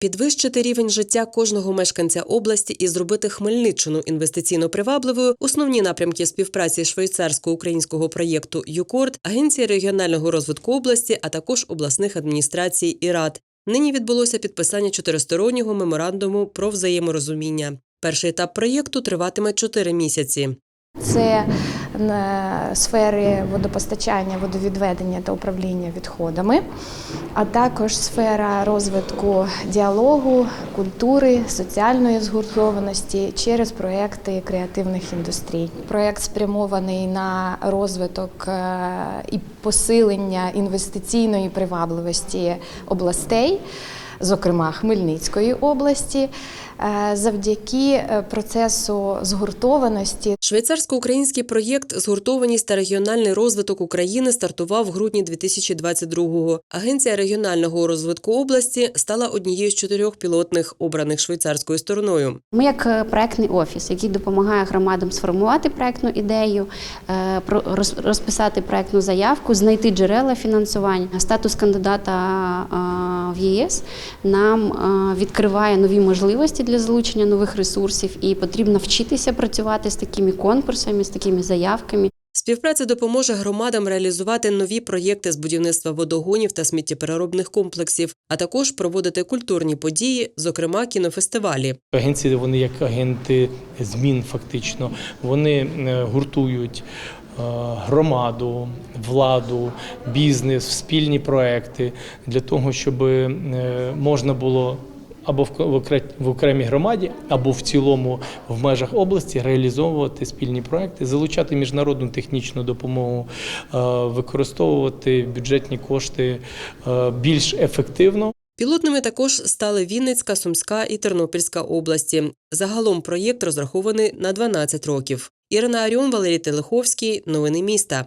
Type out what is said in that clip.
Підвищити рівень життя кожного мешканця області і зробити Хмельниччину інвестиційно привабливою основні напрямки співпраці швейцарсько-українського проєкту ЮКОРД, Агенції регіонального розвитку області, а також обласних адміністрацій і рад. Нині відбулося підписання чотиристороннього меморандуму про взаєморозуміння. Перший етап проєкту триватиме чотири місяці. Це сфери водопостачання, водовідведення та управління відходами, а також сфера розвитку діалогу, культури, соціальної згуртованості через проекти креативних індустрій. Проект спрямований на розвиток е, і посилення інвестиційної привабливості областей. Зокрема, Хмельницької області, е, завдяки е, процесу згуртованості Швейцарсько-український проєкт Згуртованість та регіональний розвиток України стартував в грудні 2022-го. Агенція регіонального розвитку області стала однією з чотирьох пілотних, обраних швейцарською стороною. Ми як е, проектний офіс, який допомагає громадам сформувати проектну ідею, розписати проектну заявку, знайти джерела фінансування. Статус кандидата в ЄС нам е, відкриває нові можливості для залучення нових ресурсів, і потрібно вчитися працювати з такими конкурсами, з такими заявками. Співпраця допоможе громадам реалізувати нові проєкти з будівництва водогонів та сміттєпереробних комплексів, а також проводити культурні події, зокрема кінофестивалі. Агенції вони як агенти змін, фактично. Вони е, гуртують громаду, владу, бізнес, в спільні проекти для того, щоб е, можна було. Або в окремій громаді, або в цілому в межах області реалізовувати спільні проекти, залучати міжнародну технічну допомогу, е, використовувати бюджетні кошти е, більш ефективно. Пілотними також стали Вінницька, Сумська і Тернопільська області. Загалом проєкт розрахований на 12 років. Ірина Аріон, Валерій Телеховський. Новини міста.